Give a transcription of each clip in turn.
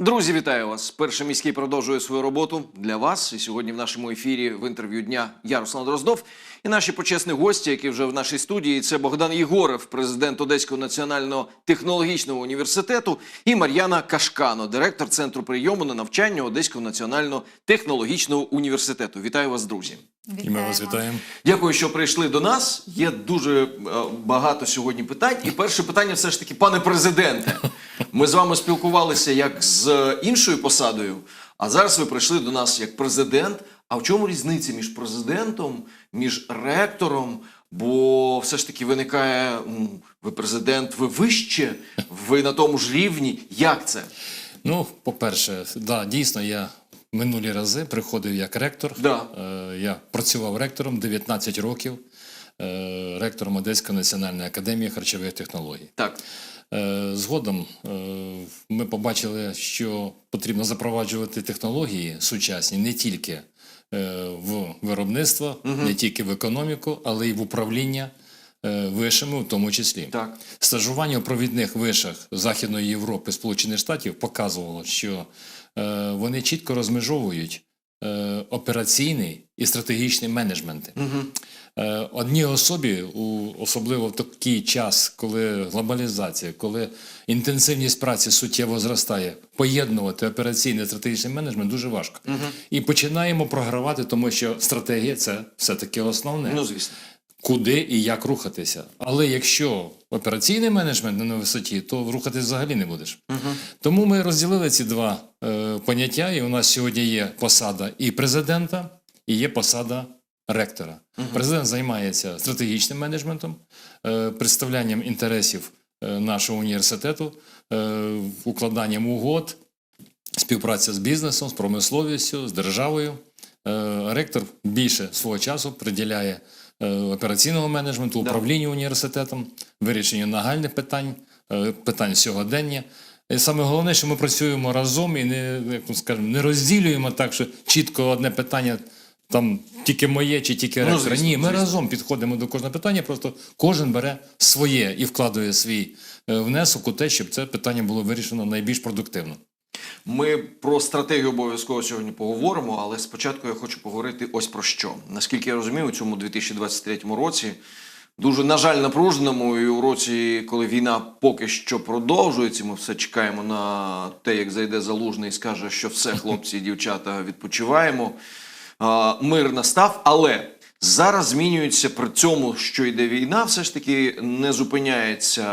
Друзі, вітаю вас. Перший міський продовжує свою роботу для вас. І сьогодні в нашому ефірі в інтерв'ю дня я Руслан Дроздов і наші почесні гості, які вже в нашій студії. Це Богдан Єгоров, президент Одеського національного технологічного університету, і Мар'яна Кашкано, директор центру прийому на навчання Одеського національного технологічного університету. Вітаю вас, друзі. І ми вас вітаємо. Дякую, що прийшли до нас. Є дуже е, багато сьогодні питань. І перше питання, все ж таки, пане президенте. Ми з вами спілкувалися як з іншою посадою, а зараз ви прийшли до нас як президент. А в чому різниця між президентом, між ректором? Бо все ж таки виникає ви президент, ви вище, ви на тому ж рівні. Як це? Ну, по-перше, да, дійсно, я минулі рази приходив як ректор. Да. Е, я працював ректором 19 років, е, ректором Одеської національної академії харчових технологій. Так, Е, Згодом ми побачили, що потрібно запроваджувати технології сучасні не тільки в виробництво, не тільки в економіку, але й в управління вишами, в тому числі. так. Стажування у провідних вишах Західної Європи, Сполучених Штатів показувало, що вони чітко розмежовують е, операційний і стратегічний менеджменти. Е, одній особі, особливо в такий час, коли глобалізація, коли інтенсивність праці суттєво зростає, поєднувати операційний і стратегічний менеджмент дуже важко. І починаємо програвати, тому що стратегія це все-таки основне Ну, звісно. Куди і як рухатися. Але якщо операційний менеджмент не на висоті, то рухатись взагалі не будеш. Тому ми розділили ці два е, поняття, і у нас сьогодні є посада і президента, і є посада ректора. Президент займається стратегічним менеджментом, е, представлянням інтересів е, нашого університету, е, укладанням угод, співпраця з бізнесом, з промисловістю, з державою. Е, Ректор більше свого часу приділяє операційного менеджменту, управлінню університетом, вирішенню нагальних питань, е, питань сьогодення. І саме головне, що ми працюємо разом і не, як ми скажемо, не розділюємо так, що чітко одне питання там тільки моє чи тільки Ну, звісно, Ні, ми звісно. разом підходимо до кожного питання, просто кожен бере своє і вкладує свій е, внесок у те, щоб це питання було вирішено найбільш продуктивно. Ми про стратегію обов'язково сьогодні поговоримо, але спочатку я хочу поговорити ось про що. Наскільки я розумію, у цьому 2023 році, дуже, на жаль, напруженому, і у році, коли війна поки що продовжується, ми все чекаємо на те, як зайде залужний і скаже, що все, хлопці і дівчата, відпочиваємо. Мир настав, але зараз змінюється при цьому, що йде війна, все ж таки не зупиняється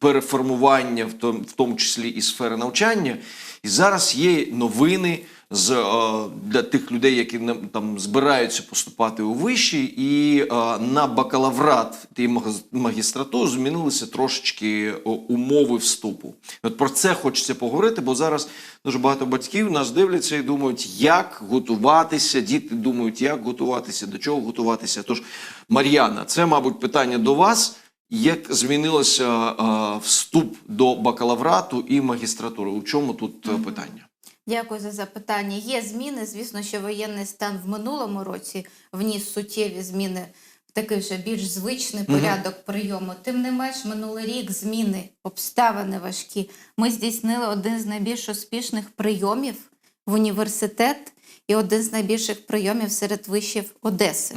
переформування, в тому, в тому числі і сфери навчання. І зараз є новини з, е, для тих людей, які там збираються поступати у виші, і е, на бакалаврат і магістратуру змінилися трошечки умови вступу. От про це хочеться поговорити, бо зараз дуже багато батьків нас дивляться і думають, як готуватися. Діти думають, як готуватися, до чого готуватися. Тож, Мар'яна, це, мабуть, питання до вас. Як змінилося вступ до бакалаврату і магістратури? У чому тут е, питання? Дякую за запитання. Є зміни. Звісно, що воєнний стан в минулому році вніс суттєві зміни в такий вже більш звичний порядок прийому. Тим не менш, минулий рік зміни, обставини важкі. Ми здійснили один з найбільш успішних прийомів в університет і один з найбільших прийомів серед вишів Одеси.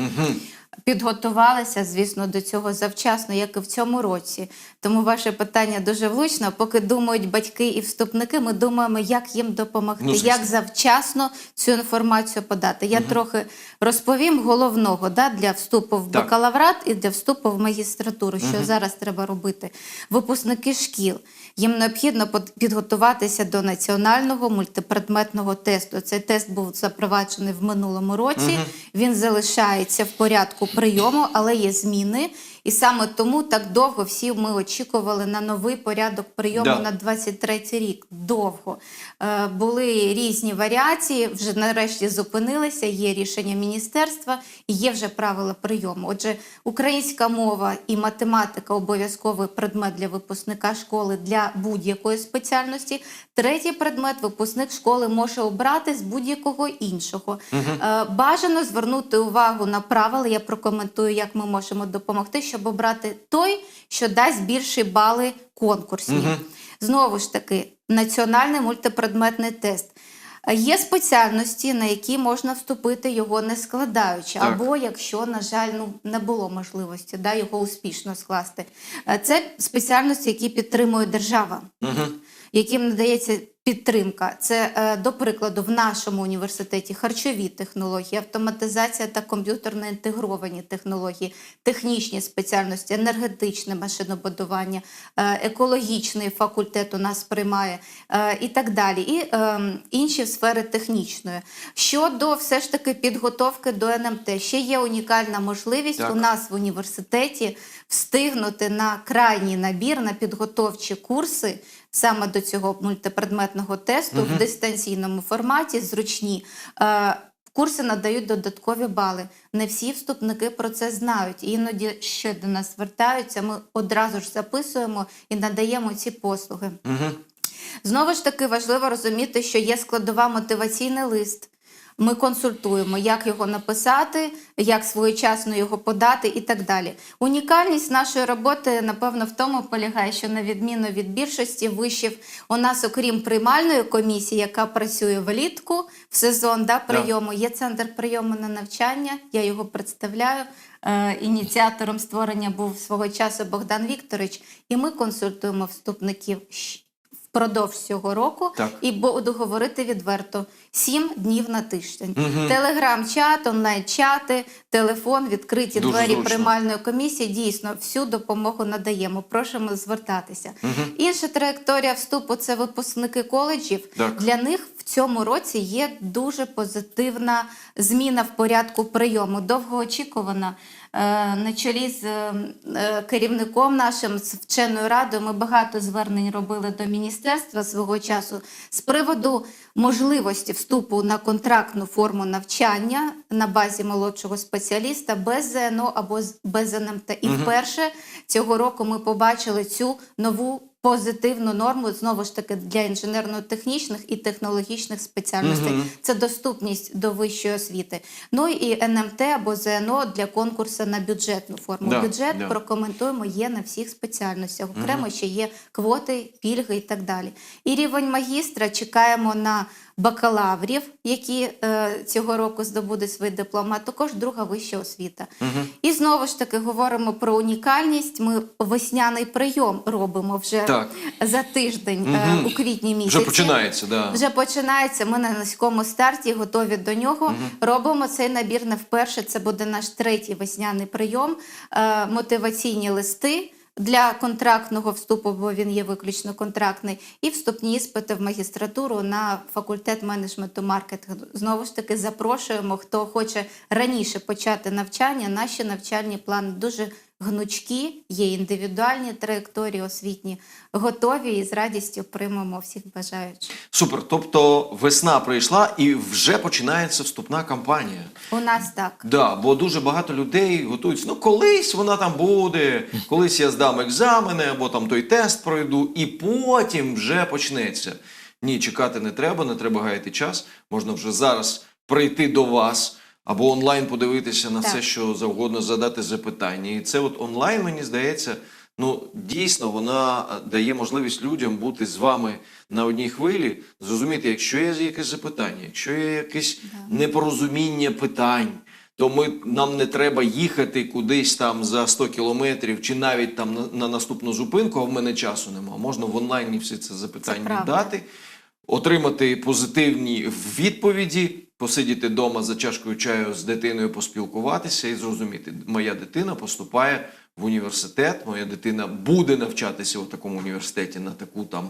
Підготувалися, звісно, до цього завчасно, як і в цьому році. Тому ваше питання дуже влучно. Поки думають батьки і вступники, ми думаємо, як їм допомогти, Ну, як завчасно цю інформацію подати. Я трохи розповім головного да, для вступу в Так. бакалаврат і для вступу в магістратуру, що зараз треба робити. Випускники шкіл. Їм необхідно підготуватися до національного мультипредметного тесту. Цей тест був запроваджений в минулому році. Він залишається в порядку прийому, але є зміни. І саме тому так довго всі ми очікували на новий порядок прийому Да. на 23 рік. Довго е, були різні варіації. Вже нарешті зупинилися. Є рішення міністерства, і є вже правила прийому. Отже, українська мова і математика обов'язковий предмет для випускника школи для будь-якої спеціальності. Третій предмет випускник школи може обрати з будь-якого іншого. Е, Бажано звернути увагу на правила. Я прокоментую, як ми можемо допомогти, щоб обрати той, що дасть більші бали конкурсні. Знову ж таки, національний мультипредметний тест. Є спеціальності, на які можна вступити його не складаючи, Так. або якщо, на жаль, ну не було можливості да, його успішно скласти. Е, Це спеціальності, які підтримує держава, яким надається підтримка. Це, е, до прикладу, в нашому університеті харчові технології, автоматизація та комп'ютерно інтегровані технології, технічні спеціальності, енергетичне машинобудування, е, екологічний факультет у нас приймає е, і так далі. І інші сфери технічної. Щодо все ж таки підготовки до НМТ, ще є унікальна можливість Так. у нас в університеті встигнути на крайній набір на підготовчі курси саме до цього мультипредметного тесту в дистанційному форматі, зручні. Е, Курси надають додаткові бали. Не всі вступники про це знають. Іноді ще до нас звертаються. Ми одразу ж записуємо і надаємо ці послуги. Знову ж таки важливо розуміти, що є складова мотиваційний лист. Ми консультуємо, як його написати, як своєчасно його подати і так далі. Унікальність нашої роботи, напевно, в тому полягає, що на відміну від більшості вишів, у нас, окрім приймальної комісії, яка працює влітку в сезон да, прийому, є центр прийому на навчання. Я його представляю. Е, Ініціатором створення був свого часу Богдан Вікторович, і ми консультуємо вступників впродовж цього року Так. і буду говорити відверто: сім днів на тиждень. Телеграм-чат, онлайн-чати, телефон, відкриті Дуже двері зручно. приймальної комісії. Дійсно, всю допомогу надаємо. Просимо звертатися. Інша траєкторія вступу це випускники коледжів. Так. Для них в цьому році є дуже позитивна зміна в порядку прийому, довгоочікувана. Е, На чолі з е, е, керівником нашим з вченою радою ми багато звернень робили до міністерства свого часу з приводу можливості вступу на контрактну форму навчання на базі молодшого спеціаліста без ЗНО або без НМТ. І вперше цього року ми побачили цю нову позитивну норму знову ж таки для інженерно-технічних і технологічних спеціальностей. Це доступність до вищої освіти. Ну і НМТ або ЗНО для конкурсу на бюджетну форму. Да, Бюджет да. прокоментуємо є на всіх спеціальностях. Окремо ще є квоти, пільги і так далі. І рівень магістра чекаємо на бакалаврів, які е, цього року здобудуть свій диплом, а також друга вища освіта. І знову ж таки говоримо про унікальність. Ми весняний прийом робимо вже Так. за тиждень е, у квітні місяці. Вже починається, да. Вже починається. Ми на низькому старті, готові до нього. Робимо цей набір не вперше. Це буде наш третій весняний прийом. Е, мотиваційні листи. Для контрактного вступу, бо він є виключно контрактний, і вступні іспити в магістратуру на факультет менеджменту маркетингу. Знову ж таки, запрошуємо, хто хоче раніше почати навчання. Наші навчальні плани дуже гнучкі, є індивідуальні траєкторії освітні, готові і з радістю приймемо всіх бажаючих. Супер. Тобто весна прийшла і вже починається вступна кампанія. У нас так. Да, бо дуже багато людей готуються. Ну, колись вона там буде, колись я здам екзамени, або там той тест пройду, і потім вже почнеться. Ні, чекати не треба, не треба гаяти час. Можна вже зараз прийти до вас або онлайн подивитися на Так. все, що завгодно, задати запитання. І це от онлайн, мені здається, ну дійсно вона е, дає можливість людям бути з вами на одній хвилі, зрозуміти, якщо є якесь запитання, якщо є якесь непорозуміння питань. То ми нам не треба їхати кудись там за 100 кілометрів, чи навіть там на, на наступну зупинку, а в мене часу немає. Можна в онлайні всі це запитання правда. дати, отримати позитивні відповіді, посидіти вдома за чашкою чаю з дитиною, поспілкуватися і зрозуміти, моя дитина поступає в університет, моя дитина буде навчатися у такому університеті на таку там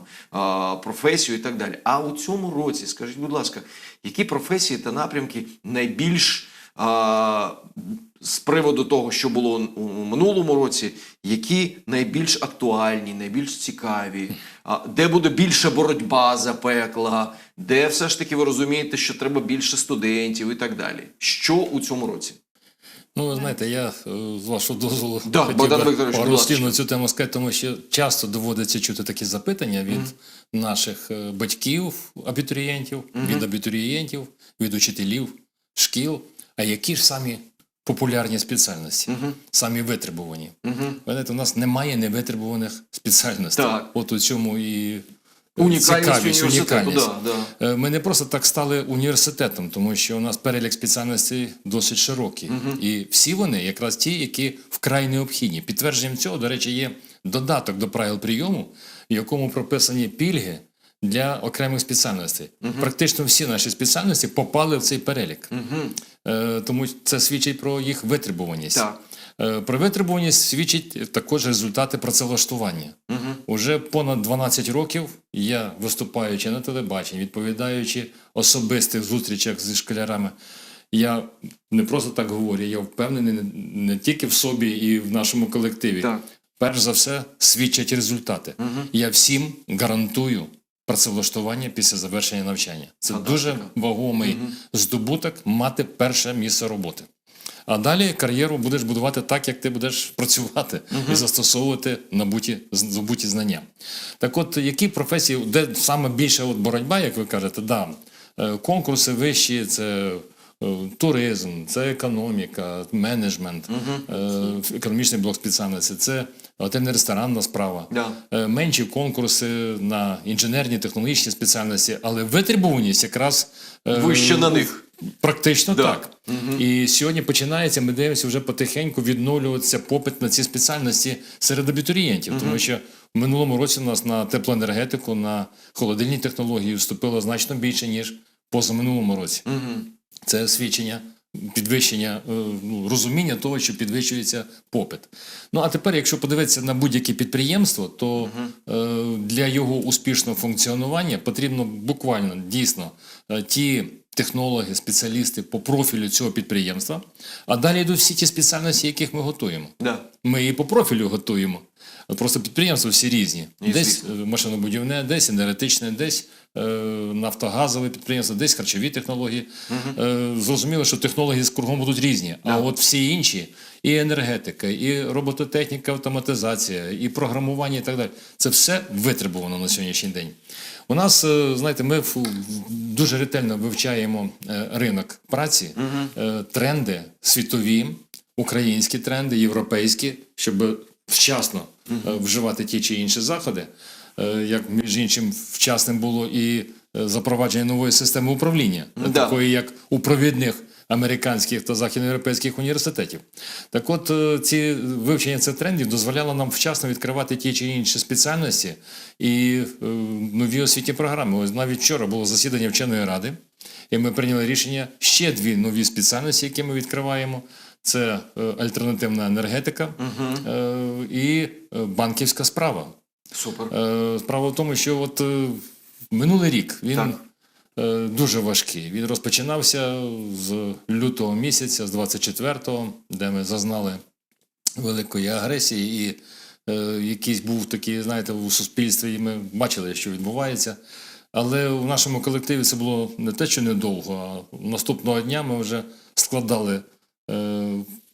професію і так далі. А у цьому році, скажіть, будь ласка, які професії та напрямки найбільш з приводу того, що було у минулому році, які найбільш актуальні, найбільш цікаві, де буде більша боротьба за пекла, де все ж таки ви розумієте, що треба більше студентів і так далі. Що у цьому році? Ну, ви знаєте, я е, з вашого дозволу Да, хотів Богдан би пару слів на цю тему сказати, тому що часто доводиться чути такі запитання від наших е, батьків, абітурієнтів, від абітурієнтів, від учителів, шкіл. А які ж самі популярні спеціальності, самі витребувані? Ви знаєте, у нас немає невитребуваних спеціальностей. Так. От у цьому і Унікальність цікавість, унікальність. да, да. Е, Ми не просто так стали університетом, тому що у нас перелік спеціальностей досить широкий. І всі вони якраз ті, які вкрай необхідні. Підтвердженням цього, до речі, є додаток до правил прийому, в якому прописані пільги для окремих спеціальностей. Практично всі наші спеціальності попали в цей перелік. Е, Тому це свідчить про їх витребуваність. Так. Е, Про витребуваність свідчить також результати працевлаштування. Уже понад 12 років я, виступаючи на телебаченні, відповідаючи особистих зустрічах зі школярами, я не просто так говорю, я впевнений не, не тільки в собі і в нашому колективі. Так. Перш за все, свідчать результати. Я всім гарантую працевлаштування після завершення навчання. Це дуже вагомий здобуток мати перше місце роботи. А далі кар'єру будеш будувати так, як ти будеш працювати і застосовувати набуті здобуті знання. Так от, які професії, де саме більше от боротьба, як ви кажете, да, е, конкурси вищі, це е, туризм, це економіка, менеджмент, е, економічний блок спеціальності, це готельно-ресторанна справа. Е, Менші конкурси на інженерні, технологічні спеціальності, але витребуваність якраз Вище на них. Практично Да. так. І сьогодні починається, ми дивимося вже потихеньку відновлюватися попит на ці спеціальності серед абітурієнтів, тому що в минулому році у нас на теплоенергетику, на холодильні технології вступило значно більше, ніж позаминулому році. Це свідчення підвищення е, ну, розуміння того, що підвищується попит. Ну а тепер, якщо подивитися на будь-яке підприємство, то е, для його успішного функціонування потрібно буквально дійсно е, ті технологи, спеціалісти по профілю цього підприємства. А далі йдуть всі ті спеціальності, яких ми готуємо. Да. Ми і по профілю готуємо. Просто підприємства всі різні. Десь е, машинобудівне, десь енергетичне, десь е, нафтогазове підприємство, десь харчові технології. Е, зрозуміло, що технології з кругом будуть різні. А от всі інші, і енергетика, і робототехніка, автоматизація, і програмування, і так далі. Це все витребувано на сьогоднішній день. У нас, е, знаєте, ми дуже ретельно вивчаємо е, ринок праці, е, тренди світові, українські тренди, європейські, щоб вчасно вживати ті чи інші заходи. Як між іншим вчасним було і запровадження нової системи управління, Да. такої як у провідних американських та західноєвропейських університетів. Так от е, ці вивчення цих трендів дозволяло нам вчасно відкривати ті чи інші спеціальності і е, нові освітні програми. Ось навіть вчора було засідання вченої ради, і ми прийняли рішення ще дві нові спеціальності, які ми відкриваємо. Це е, альтернативна енергетика е, і банківська справа. Супер. Справа в тому, що от минулий рік він Так. Е, дуже важкий. Він розпочинався з лютого місяця, з 24-го, де ми зазнали великої агресії, і е, якийсь був такий, знаєте, у суспільстві, і ми бачили, що відбувається. Але в нашому колективі це було не те, що недовго, а наступного дня ми вже складали е,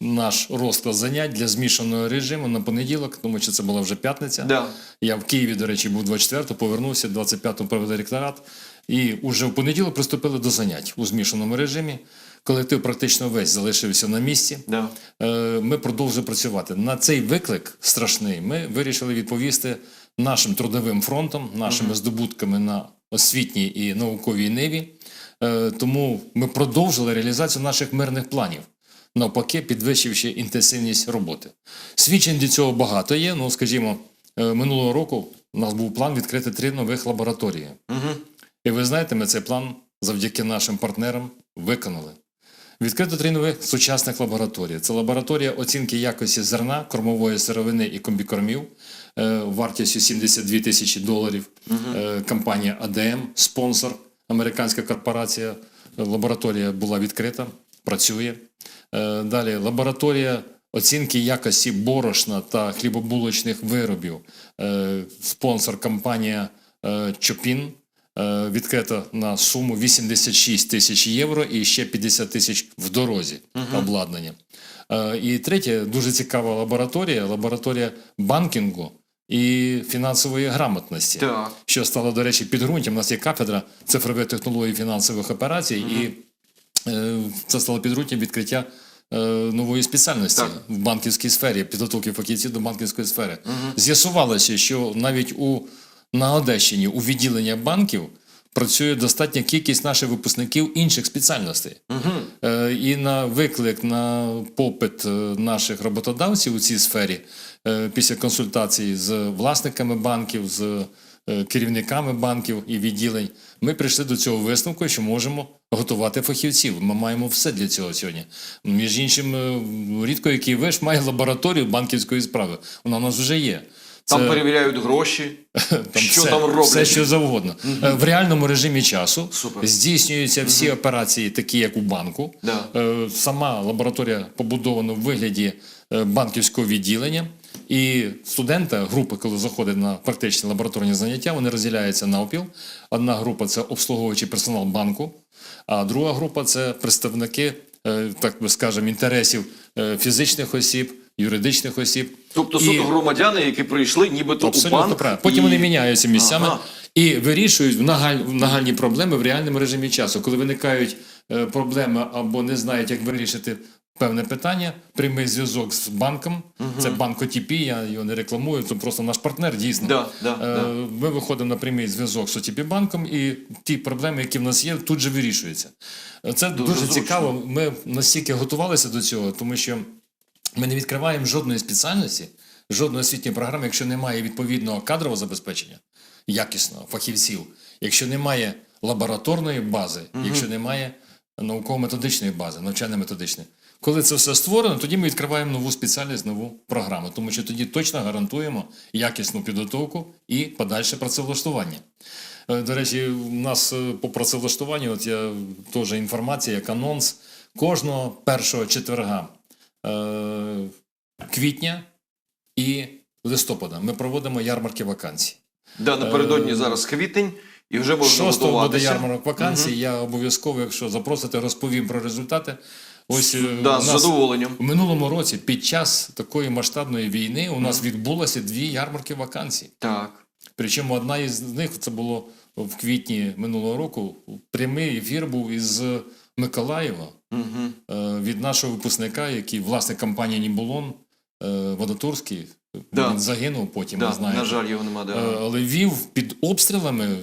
наш розклад занять для змішаного режиму на понеділок, тому що це була вже п'ятниця. Да. Я в Києві, до речі, був 24-го, повернувся, 25-го провели ректорат. І вже в понеділок приступили до занять у змішаному режимі. Колектив практично весь залишився на місці. Да. Е, Ми продовжуємо працювати. На цей виклик страшний ми вирішили відповісти нашим трудовим фронтом, нашими здобутками на освітній і науковій ниві. Е, Тому ми продовжили реалізацію наших мирних планів, навпаки, підвищивши інтенсивність роботи. Свідчень для цього багато є. Ну, скажімо, е, минулого року у нас був план відкрити три нових лабораторії. І ви знаєте, ми цей план завдяки нашим партнерам виконали. Відкрито три нових сучасних лабораторії. Це лабораторія оцінки якості зерна, кормової сировини і комбікормів е, вартістю 72 тисячі доларів. Е, компанія АДМ, спонсор, американська корпорація. Лабораторія була відкрита, працює. Е, далі лабораторія оцінки якості борошна та хлібобулочних виробів. Спонсор компанія Чопін е, відкрита на суму 86 тисяч євро і ще 50 тисяч в дорозі обладнання. Е, І третє, дуже цікава лабораторія лабораторія банкінгу і фінансової грамотності, Так. що стало, до речі, підґрунтям. У нас є кафедра цифрових технологій фінансових операцій, і е, це стало підґрунтям відкриття. е, Нової спеціальності Так. в банківській сфері, підготовки фахівців до банківської сфери. З'ясувалося, що навіть у на Одещині у відділеннях банків працює достатня кількість наших випускників інших спеціальностей. Е, І на виклик на попит е, наших роботодавців у цій сфері е, після консультацій з власниками банків, з е, керівниками банків і відділень, ми прийшли до цього висновку, що можемо готувати фахівців. Ми маємо все для цього сьогодні. Між іншим, е, рідко який виш має лабораторію банківської справи. Вона у нас вже є. Там Це- перевіряють гроші. там що все, там роблять? Все, що завгодно. Е, В реальному режимі часу Супер. здійснюються всі операції, такі як у банку. Да. Е, Сама лабораторія побудована в вигляді е, банківського відділення. І студента, групи, коли заходять на практичні лабораторні заняття, вони розділяються навпіл. Одна група це обслуговуючий персонал банку, а друга група це представники, так би скажемо, інтересів фізичних осіб, юридичних осіб. Тобто І- суто громадяни, які прийшли, нібито у Абсолютно банк. правильно. Потім і- вони міняються місцями Ага. і вирішують в нагаль- нагальні проблеми в реальному режимі часу. Коли виникають е, проблеми або не знають, як вирішити певне питання, прямий зв'язок з банком. Це банк OTP, я його не рекламую, це просто наш партнер дійсно. Да, да, Е, да. Ми виходимо на прямий зв'язок з OTP банком, і ті проблеми, які в нас є, тут же вирішуються. Це Дуже дуже, цікаво. Ми настільки готувалися до цього, тому що ми не відкриваємо жодної спеціальності, жодної освітньої програми, якщо немає відповідного кадрового забезпечення, якісного, фахівців, якщо немає лабораторної бази, якщо немає науково-методичної бази, навчально-методичної. Коли це все створено, тоді ми відкриваємо нову спеціальність, нову програму, тому що тоді точно гарантуємо якісну підготовку і подальше працевлаштування. Е, До речі, у нас е, по працевлаштуванню, от я теж інформація, як анонс, кожного першого четверга квітня і листопада ми проводимо ярмарки вакансій. Да, напередодні зараз квітень, і вже можна Шостого буде ярмарок вакансій. Я обов'язково, якщо запросите, розповім про результати. Ось е, Да, у з задоволенням. в минулому році, під час такої масштабної війни, у нас відбулося дві ярмарки вакансій. Так. Причому одна із них це було в квітні минулого року. Прямий ефір був із Миколаєва Угу. від нашого випускника, який власник компанії Нібулон е, Водотурський. Да. Він загинув потім, Да, ви знаєте. на жаль, його нема. Да. Е, Але вів під обстрілами,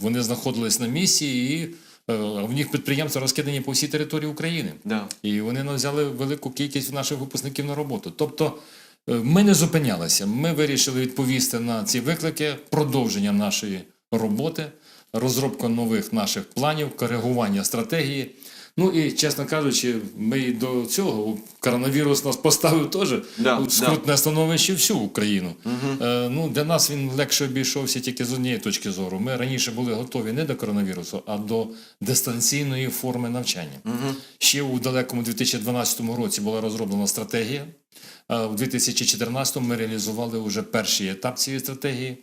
вони знаходились на місці, і в них підприємства розкидані по всій території України. Да. І вони взяли велику кількість наших випускників на роботу. Тобто ми не зупинялися. Ми вирішили відповісти на ці виклики, продовження нашої роботи, розробка нових наших планів, коригування стратегії. Ну і чесно кажучи, ми і до цього коронавірус нас поставив теж Да, у скрутне становище всю Україну. Е, ну, для нас він легше обійшовся тільки з однієї точки зору. Ми раніше були готові не до коронавірусу, а до дистанційної форми навчання. Ще у далекому 2012 році була розроблена стратегія. А у 2014 ми реалізували вже перший етап цієї стратегії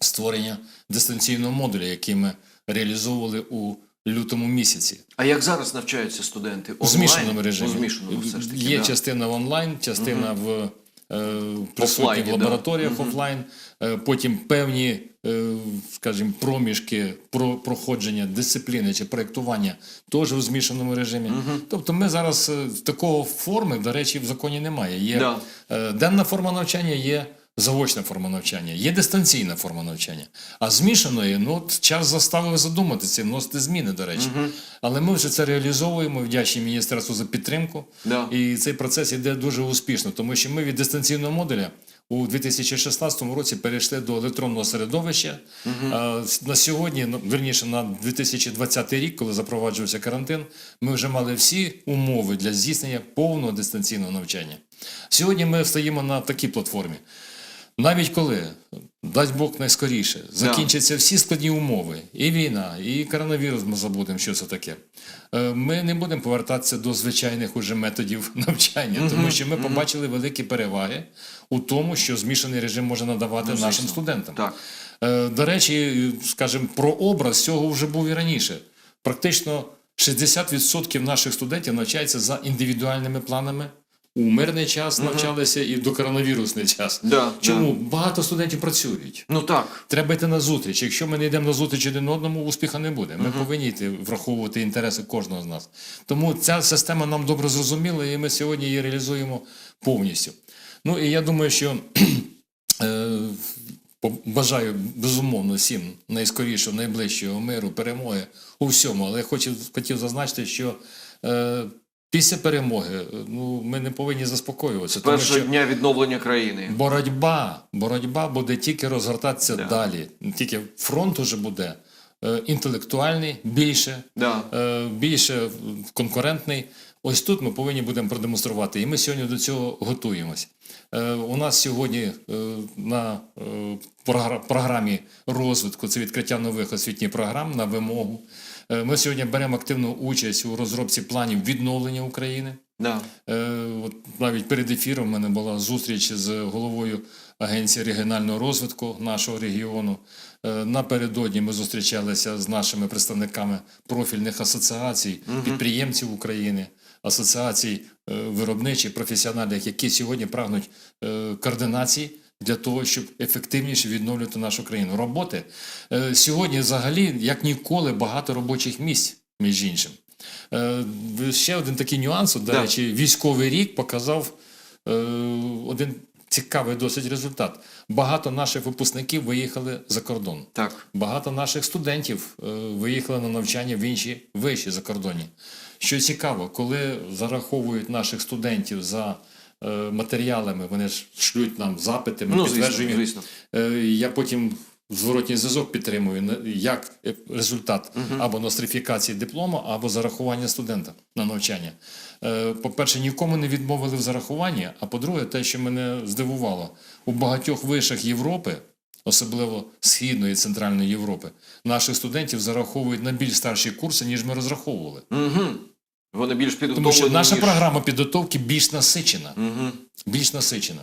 створення дистанційного модуля, який ми реалізовували у лютому місяці. А як зараз навчаються студенти? У змішаному режимі. У змішаному все ж таки. Є да. частина онлайн, частина в е, присутні в да. лабораторіях офлайн, е, потім певні, е, скажімо, проміжки про проходження дисципліни чи проєктування теж у змішаному режимі. Тобто ми зараз такого форми, до речі, в законі немає. Є Да. денна форма навчання, є заочна форма навчання, є дистанційна форма навчання. А змішаної, ну от час заставив задуматися, вносити зміни, до речі. Але ми вже це реалізовуємо, вдячні міністерству за підтримку. Да. І цей процес іде дуже успішно, тому що ми від дистанційного модуля у 2016 році перейшли до електронного середовища. С- На сьогодні, ну, верніше на 2020 рік, коли запроваджувався карантин, ми вже мали всі умови для здійснення повного дистанційного навчання. Сьогодні ми стоїмо на такій платформі. Навіть коли, дасть Бог найскоріше, закінчаться всі складні умови, і війна, і коронавірус, ми забудемо, що це таке. е, Ми не будемо повертатися до звичайних уже методів навчання, тому що ми побачили великі переваги у тому, що змішаний режим може надавати нашим студентам. Так. Е, До речі, скажімо, про образ цього вже був і раніше. Практично 60% наших студентів навчаються за індивідуальними планами. У мирний час навчалися і до коронавірусний час. Да, Чому багато студентів працюють? Ну так. Треба йти на зустріч. Якщо ми не йдемо на зустріч один одному, успіха не буде. Ми повинні йти враховувати інтереси кожного з нас. Тому ця система нам добре зрозуміла, і ми сьогодні її реалізуємо повністю. Ну і я думаю, що е, бажаю безумовно всім найскорішого, найближчого миру, перемоги у всьому. Але я хочу, хотів зазначити, що е, після перемоги е, ну, ми не повинні заспокоюватися. Тому Першого що дня відновлення країни. боротьба, боротьба буде тільки розгортатися Да. далі. Тільки фронт уже буде е, інтелектуальний, більше, Да. е, більше конкурентний. Ось тут ми повинні будемо продемонструвати. І ми сьогодні до цього готуємось. Е, У нас сьогодні е, на е, програмі розвитку це відкриття нових освітніх програм на вимогу. Е, Ми сьогодні беремо активну участь у розробці планів відновлення України. Да. Е, от навіть перед ефіром в мене була зустріч з головою Агенції регіонального розвитку нашого регіону. Е, напередодні ми зустрічалися з нашими представниками профільних асоціацій, підприємців України, асоціацій виробничих, професіональних, які сьогодні прагнуть координації. Для того щоб ефективніше відновлювати нашу країну, роботи Е, сьогодні, взагалі, як ніколи, багато робочих місць, між іншим. Е, Ще один такий нюанс, до Да. речі, військовий рік показав е, один цікавий досить результат. Багато наших випускників виїхали за кордон. Так. Багато наших студентів е, виїхали на навчання в інші вищі закордонні. Що цікаво, коли зараховують наших студентів за матеріалами, вони ж шлють нам запити, ми Ну, підтверджуємо. звісно. Е, Я потім зворотній зв'язок підтримую як е, результат або нострифікації диплому, або зарахування студента на навчання. Е, По-перше, нікому не відмовили в зарахуванні. А по-друге, те, що мене здивувало, у багатьох вишах Європи, особливо Східної і Центральної Європи, наших студентів зараховують на більш старші курси, ніж ми розраховували. Угу. Вони більш Тому підготовлені. що наша ніж- програма підготовки більш насичена. Мгм. Більш насичена.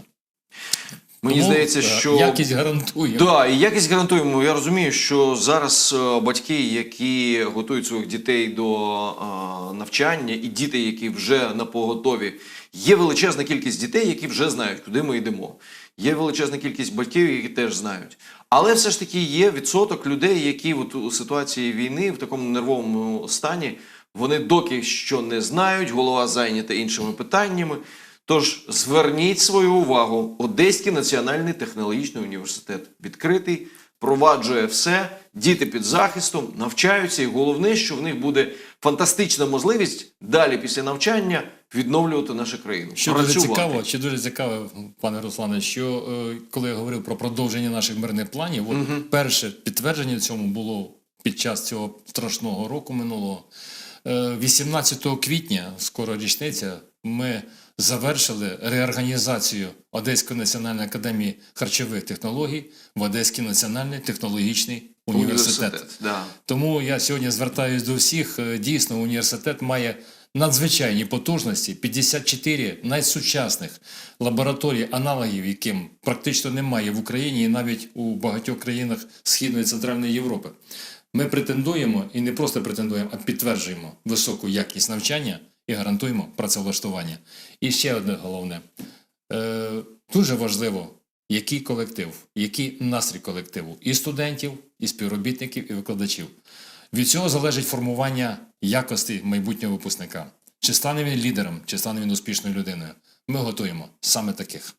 Мені Тому, здається, е, що якість гарантує. Да, і якість гарантуємо. Я розумію, що зараз е, батьки, які готують своїх дітей до е, навчання, і діти, які вже на поготові, є величезна кількість дітей, які вже знають, куди ми йдемо. Є величезна кількість батьків, які теж знають. Але все ж таки є відсоток людей, які от у ситуації війни в такому нервовому стані, вони доки що не знають, голова зайнята іншими питаннями. Тож зверніть свою увагу. Одеський національний технологічний університет відкритий, впроваджує все, діти під захистом, навчаються, і головне, що в них буде фантастична можливість далі після навчання відновлювати нашу країну. Що дуже цікаво, що дуже цікаво, пане Руслане, що е, коли я говорив про продовження наших мирних планів, от перше підтвердження цьому було під час цього страшного року минулого. Е, 18 квітня, скоро річниця, ми завершили реорганізацію Одеської національної академії харчових технологій в Одеський національний технологічний університет. Да. Тому я сьогодні звертаюся до всіх. Е, Дійсно, університет має надзвичайні потужності, 54 найсучасних лабораторій, аналогів, яким практично немає в Україні і навіть у багатьох країнах Східної і Центральної Європи. Ми претендуємо і не просто претендуємо, а підтверджуємо високу якість навчання і гарантуємо працевлаштування. І ще одне головне. Е, дуже важливо, який колектив, який настрій колективу і студентів, і співробітників, і викладачів. Від цього залежить формування якості майбутнього випускника. Чи стане він лідером, чи стане він успішною людиною. Ми готуємо саме таких.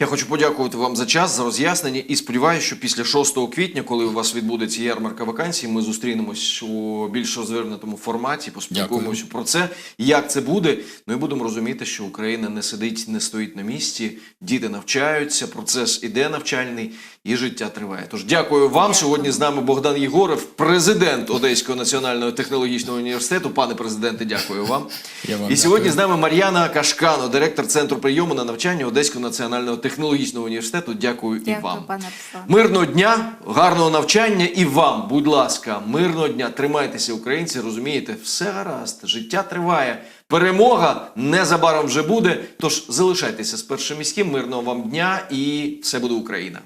Я хочу подякувати вам за час, за роз'яснення і сподіваюся, що після 6 квітня, коли у вас відбудеться ярмарка вакансій, ми зустрінемось у більш розвернутому форматі, поспілкуємося про це, як це буде. Ну і будемо розуміти, що Україна не сидить, не стоїть на місці, діти навчаються, процес іде навчальний і життя триває. Тож дякую вам. Сьогодні з нами Богдан Єгоров, президент Одеського національного технологічного університету. Пане президенте, дякую вам. Я вам і сьогодні дякую. з нами Мар'яна Кашкано, директор центру прийому на навчання Одеського національного технологічного університету. Дякую, і вам. пане Мирного дня, гарного навчання і вам, будь ласка, мирного дня. Тримайтеся, українці, розумієте, все гаразд, життя триває. Перемога незабаром вже буде. Тож залишайтеся з першим міським. Мирного вам дня і все буде Україна.